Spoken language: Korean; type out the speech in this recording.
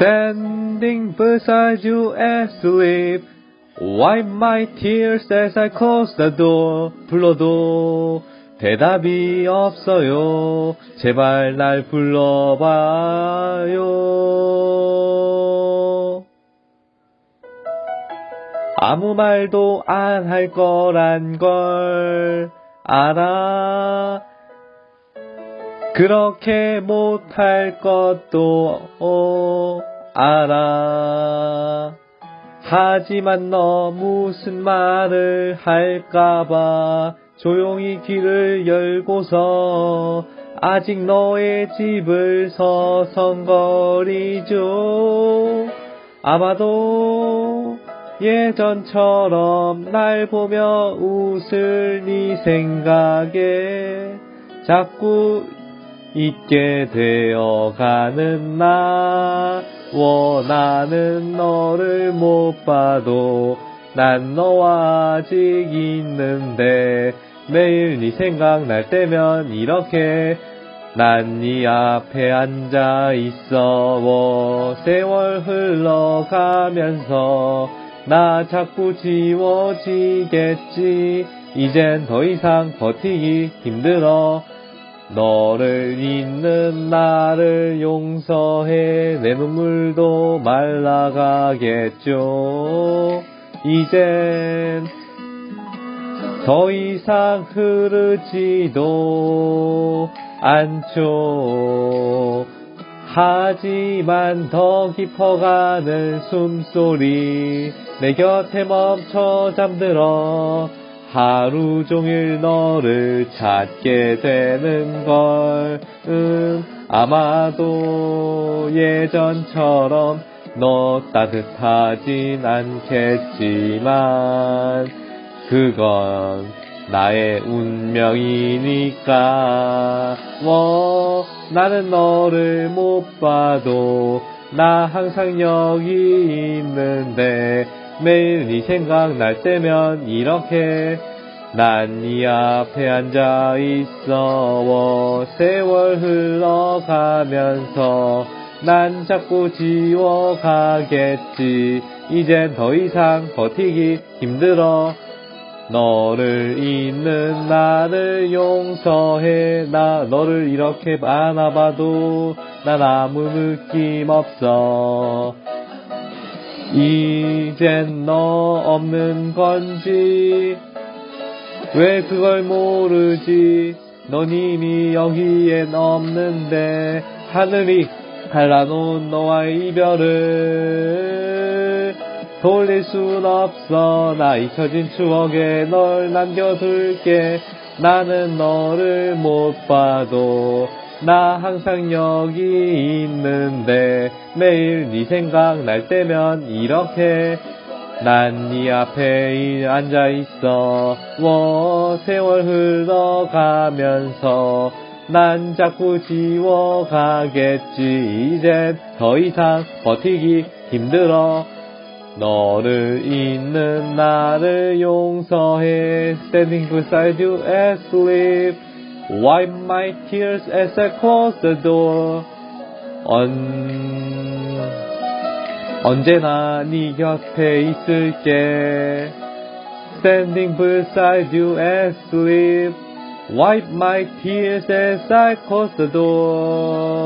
Standing beside you asleep. Wipe my tears as I close the door. 불러도 대답이 없어요. 제발 날 불러봐요. 아무 말도 안 할 거란 걸 알아. 그렇게 못할 것도 어, 알아. 하지만 너 무슨 말을 할까봐 조용히 귀를 열고서 아직 너의 집을 서성거리죠. 아마도 예전처럼 날 보며 웃을 네 생각에 자꾸 잊게 되어가는 나 원하는 너를 못 봐도 난 너와 아직 있는데 매일 네 생각날 때면 이렇게 난 네 앞에 앉아 있어. 세월 흘러가면서 나 자꾸 지워지겠지. 이젠 더 이상 버티기 힘들어 너를 잊는 나를 용서해 내 눈물도 말라가겠죠. 이젠 더 이상 흐르지도 않죠. 하지만 더 깊어가는 숨소리 내 곁에 멈춰 잠들어 하루 종일 너를 찾게 되는 걸, 음, 아마도 예전처럼 너 따뜻하진 않겠지만, 그건 나의 운명이니까, 뭐, 나는 너를 못 봐도, 나 항상 여기 있는데, 매일 네 생각 날 때면 이렇게 난 네 앞에 앉아 있어. 세월 흘러가면서 난 자꾸 지워가겠지. 이젠 더 이상 버티기 힘들어. 너를 잊는 나를 용서해. 나 너를 이렇게 안아봐도 난 아무 느낌 없어. 이 젠 너 없는 건지 왜 그걸 모르지? 넌 이미 여기엔 없는데 하늘이 갈라놓은 너와의 이별을 돌릴 순 없어. 나 잊혀진 추억에 널 남겨둘게. 나는 너를 못 봐도 나 항상 여기 있는데 매일 네 생각 날 때면 이렇게 난 네 앞에 앉아 있어. 워 세월 흘러가면서 난 자꾸 지워가겠지. 이젠 더 이상 버티기 힘들어. 너를 잊는 나를 용서해. Standing beside you asleep Wipe my tears as I close the door. 언... 언제나 네 곁에 있을게. Standing beside you asleep. Wipe my tears as I close the door.